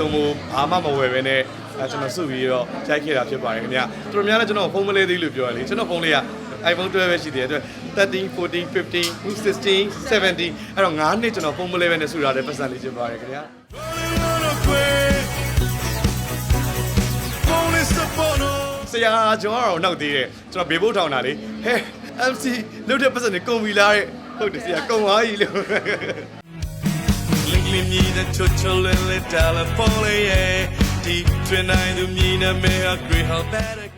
သုံးဖို့ဘာမှမဝယ်ပဲနဲ့အဲကျွန်တော်စုပြီးတော့ရိုက်ခဲ့တာဖြစ်ပါတယ်ခင်ဗျာသူတို့များလည်းကျွန်တော်ဖုန်းမလေးသေးလို့ပြောရလေကျွန်တော်ဖုန်းလေးက iPhone 12ပဲရှိသေးတယ်အတွက်13 14 15 16 17အဲ့တော့9နှစ်ကျွန်တော်ဖုန်းမလေးပဲနဲ့စုထားတဲ့ပတ်စံလေးဖြစ်ပါတယ်ခင်ဗျာ ဆရာကျွန်တော်ကတော့နောက်သေးတယ်ကျွန်တော်ဘေဘုတ်ထောင်တာလေဟဲ MC လုတ်တဲ့ပတ်စံနေကုန်ပြီလားတဲ့ဟုတ်တယ်ဆရာကုန်သွားပြီလို့ Link me me the chucho lily telephone yeah deep tonight the me na me a great how that a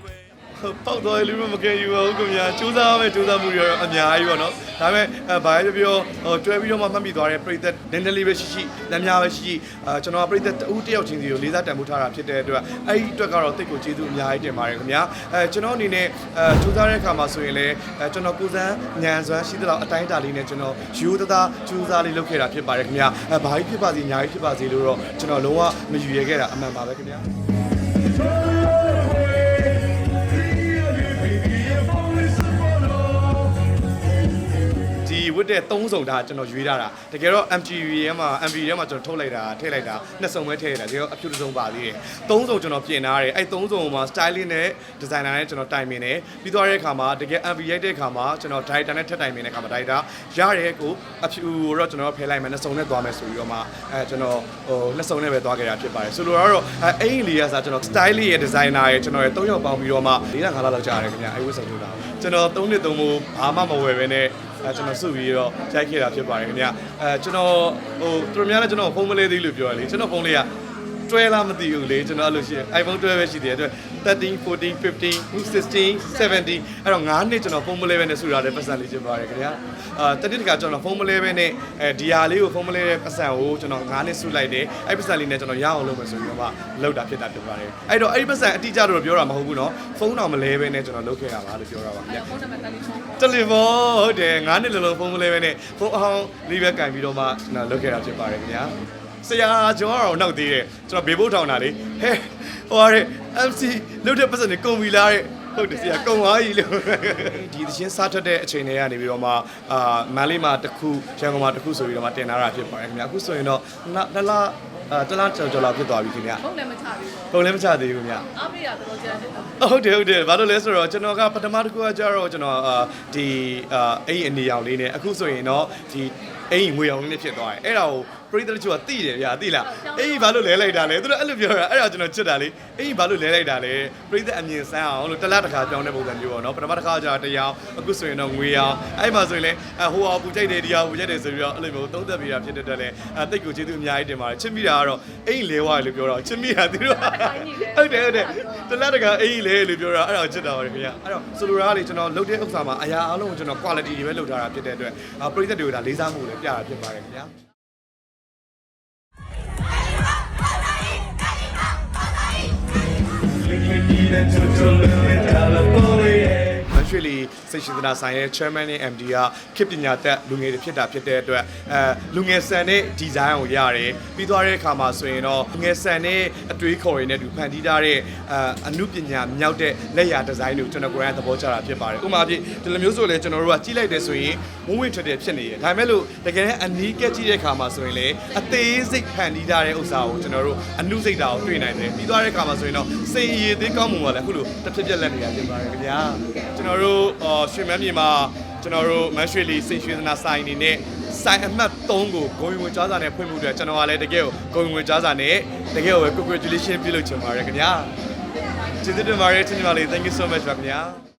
ပေါက်သွားလူမမကဲယူပါဘူးခင်ဗျာစူးစမ်းမယ်စူးစမ်းမှုတွေတော့အများကြီးပေါ့နော်ဒါပေမဲ့အဲဘာပဲပြောပြောဟိုတွဲပြီးတော့မှမှတ်မိသွားတဲ့ပြိသက်နည်းနည်းလေးပဲရှိရှိလက်များပဲရှိရှိအဲကျွန်တော်ကပြိသက်တဦးတယောက်ချင်းစီကိုလေးစားတန်ဖိုးထားတာဖြစ်တဲ့အတွက်အဲ့ဒီအတွက်ကတော့တိတ်ကိုကျေးဇူးအများကြီးတင်ပါတယ်ခင်ဗျာအဲကျွန်တော်အနေနဲ့အဲစူးစမ်းတဲ့အခါမှာဆိုရင်လည်းအဲကျွန်တော်ကိုယ်စမ်းညံစွမ်းရှိသလောက်အတိုင်းအတာလေးနဲ့ကျွန်တော်ယူသသားစူးစမ်းလေးလုပ်ခဲ့တာဖြစ်ပါတယ်ခင်ဗျာအဲဘာကြီးဖြစ်ပါစေညာကြီးဖြစ်ပါစေလို့တော့ကျွန်တော်လုံးဝမယူရခဲ့တာအမှန်ပါပဲခင်ဗျာ တ်တဲ့သုံးစုံဒါကျွန်တော်ရွေးထားတာတကယ်တော့ MTV ထဲမှာ MV ထဲမှာကျွန်တော်ထုတ်လိုက်တာထည့်လိုက်တာနှစ်စုံပဲထည့်လိုက်တာတကယ်တော့အဖြူတစ်စုံပါသေးတယ်သုံးစုံကျွန်တော်ပြင်ထားတယ်အဲ့သုံးစုံမှာ styling နဲ့ designer နဲ့ကျွန်တော်တိုင်ပင်တယ်ပြီးသွားတဲ့အခါမှာတကယ် MV ရိုက်တဲ့အခါမှာကျွန်တော် director နဲ့ထပ်တိုင်ပင်တဲ့အခါမှာ director ရတဲ့ကိုအဖြူကိုတော့ကျွန်တော်ဖယ်လိုက်မယ်နှစ်စုံနဲ့သွားမယ်ဆိုပြီးတော့မှအဲကျွန်တော်ဟိုနှစ်စုံနဲ့ပဲသွားခဲ့တာဖြစ်ပါတယ်ဆိုလိုတာကတော့အဲအိမ်လေးကစားကျွန်တော် styling ရဲ့ designer ရဲ့ကျွန်တော်ရဲ့၃ယောက်ပေါင်းပြီးတော့မှ၄လ၅လလောက်ကြာရတယ်ခင်ဗျအဲ့ဝတ်စုံထုတ်တာကျွန်တော်၃နှစ်သုံးဖို့ဘာမှမဝယ်ပဲနဲ့ အဲကျွန်တော်စုပြီးတော့ရိုက်ခဲ့တာဖြစ်ပါတယ်ခင်ဗျအဲကျွန်တော်ဟိုသူတို့များလည်းကျွန်တော်ဖုန်းမလေးသေးလို့ပြောရလေကျွန်တော်ဖုန်းလေးက တွဲလားမသိဘူးလေကျွန်တော်အဲ့လိုရှိရင် iPhone 12ပဲရှိသေးတယ်အတွက်13 14 15 16 17အဲ့တော့9နှစ်ကျွန်တော်ဖုန်းမလေးပဲနဲ့စုထားတဲ့ပတ်စံလေးဖြစ်ပါတယ်ခင်ဗျအာတတိတကကျွန်တော်ဖုန်းမလေးပဲနဲ့အဲဒီဟာလေးကိုဖုန်းမလေးတဲ့ပတ်စံကိုကျွန်တော်9နှစ်စုလိုက်တယ်အဲ့ပတ်စံလေးနဲ့ကျွန်တော်ရအောင်လုပ်မယ်ဆိုပြီးတော့မှလောက်တာဖြစ်တာဖြစ်ပါတယ်အဲ့တော့အဲ့ဒီပတ်စံအတိအကျတော့ပြောတာမဟုတ်ဘူးเนาะဖုန်းတော်မလဲပဲနဲ့ကျွန်တော်လုပ်ခဲ့ရပါလို့ပြောတာပါခင်ဗျ ဖုန်းနံပါတ်တယ်လီဖုန်း တယ်လီဖုန်းဟုတ်တယ်9နှစ်လုံးလုံးဖုန်းမလဲပဲနဲ့ဖုန်းအဟောင်းလေးပဲကင်ပြီးတော့မှကျွန်တော်လုပ်ခဲ့တာဖြစ်ပါတယ်ခင်ဗျာ ဆရာကျွန်တော်ကတော့နောက်သေးတယ်ကျွန်တော်ဘေဘုတ်ထောင်တာလေဟဲဟိုရဲ MC လုတ်တဲ့ပတ်စံနေကုန်ပြီလားတဲ့ဟုတ်တယ်ဆရာကုန်သွားပြီလို့ဒီသချင်းစားထွက်တဲ့အချိန်တွေကနေပြီးတော့မှအာမန်လေးမှာတစ်ခုရန်ကုန်မှာတစ်ခုဆိုပြီးတော့မှတင်လာတာဖြစ်ပါတယ်ခင်ဗျာအခုဆိုရင်တော့နှစ်နှစ်လ အာတစ်လားကျော်ကျော်လာဖြစ်သွားပြီခင်ဗျာဖုန်းလည်းမချဘူးပေါ့ပုံလည်းမချသေးဘူးခင်ဗျာအားပေးတာတော်တော်ကြာတယ်နော်ဟုတ်တယ်ဟုတ်တယ်ဘာလို့လဲဆိုတော့ကျွန်တော်ကပထမတစ်ခုကကြတော့ကျွန်တော်အာဒီအာအဲ့ဒီအနေရောင်လေးနဲ့အခုဆိုရင်တော့ဒီအဲ့ဒီငွေရောင်လေးနဲ့ဖြစ်သွားတယ်အဲ့ဒါကိုပရိသတ်တချို့ကသိတယ်ဗျာသိလားအဲ့ဒီဘာလို့လဲလိုက်တာလဲသူတို့အဲ့လိုပြောတာအဲ့ဒါကျွန်တော်ချစ်တာလေအဲ့ဒီဘာလို့လဲလိုက်တာလဲပရိသတ်အမြင်ဆန်းအောင်လို့တစ်လားတစ်ခါပြောင်းတဲ့ပုံစံမျိုးပေါ့နော်ပထမတစ်ခါကျတော့တရားအခုဆိုရင်တော့ငွေရောင်အဲ့မှာဆိုရင်လည်းအဟိုဟာပူကြိုက်တယ်ဒီဟာပူကြိုက်တယ်ဆိုပြီးတော့အဲ့လိုမျိုးသုံးသက်ပေးတာဖြစ်တဲ့အတွက်လည်းအတိတ်ကိုကျေးဇူးအများကြီးတင်ပါတယ်ချစ်မိတာကတော့အိမ်လဲဝါလို့ပြောတော့ချစ်မိတာသူတို့ကဟုတ်တယ်ဟုတ်တယ်တလက်တကအေးလေလို့ပြောတာအဲ့ဒါကိုချစ်တာပါခင်ဗျာအဲ့တော့ဆိုလိုတာကလေကျွန်တော်လုပ်တဲ့ဥစ္စာမှာအရာအလုံးကိုကျွန်တော် quality တွေပဲလုပ်ထားတာဖြစ်တဲ့အတွက်အာပရိသတ်တွေကိုဒါလေးစားမှုလည်းပြတာဖြစ်ပါတယ်ခင်ဗျာ စိတ်ရှိသနာဆိုင်ရဲ့ chairman နဲ့ MD ကခေတ်ပညာသက်လူငယ်တွေဖြစ်တာဖြစ်တဲ့အတွက်အဲလူငယ်ဆန်တဲ့ဒီဇိုင်းကိုရတယ်ပြီးသွားတဲ့အခါမှာဆိုရင်တော့လူငယ်ဆန်တဲ့အတွေးခေါ်ရည်နဲ့သူဖန်တီးထားတဲ့အာအမှုပညာမြောက်တဲ့လက်ရာဒီဇိုင်းတွေကိုကျွန်တော်ကိုယ်တိုင်သဘောကျတာဖြစ်ပါတယ်ဥပမာပြဒီလိုမျိုးဆိုလဲကျွန်တော်တို့ကကြီးလိုက်တယ်ဆိုရင်ဝင်းဝင်းထွက်တယ်ဖြစ်နေတယ်ဒါပေမဲ့လို့တကယ်အနီးကက်ကြည့်တဲ့အခါမှာဆိုရင်လေအသေးစိတ်ဖန်တီးထားတဲ့ဥစ္စာကိုကျွန်တော်တို့အမှုစိတ်တာကိုတွေ့နိုင်တယ်ပြီးသွားတဲ့အခါမှာဆိုရင်တော့စိတ်ရည်သေးကောင်းမှုပါလေအခုလိုတစ်ဖြစ်ပြက်လက်နေရဖြစ်ပါတယ်ခင်ဗျာကျွန်တော်တို့အော်ရွှေမန်းမြေမှာကျွန်တော်တို့မန်းရွှေလီစိတ်ရွှေသနာဆိုင်နေနဲ့ဆိုင်အမှတ်3ကိုဂုံဝင်ကြားစာနဲ့ဖွင့်မှုအတွက်ကျွန်တော်ကလည်းတကယ်ကိုဂုံဝင်ကြားစာနဲ့တကယ်ကိုပဲ congratulation ပြုလုပ်ချင်ပါတယ်ခင်ဗျာကျေးဇူးတင်ပါတယ်ချစ်ချင်ပါလေ thank you so much ပါခင်ဗျာ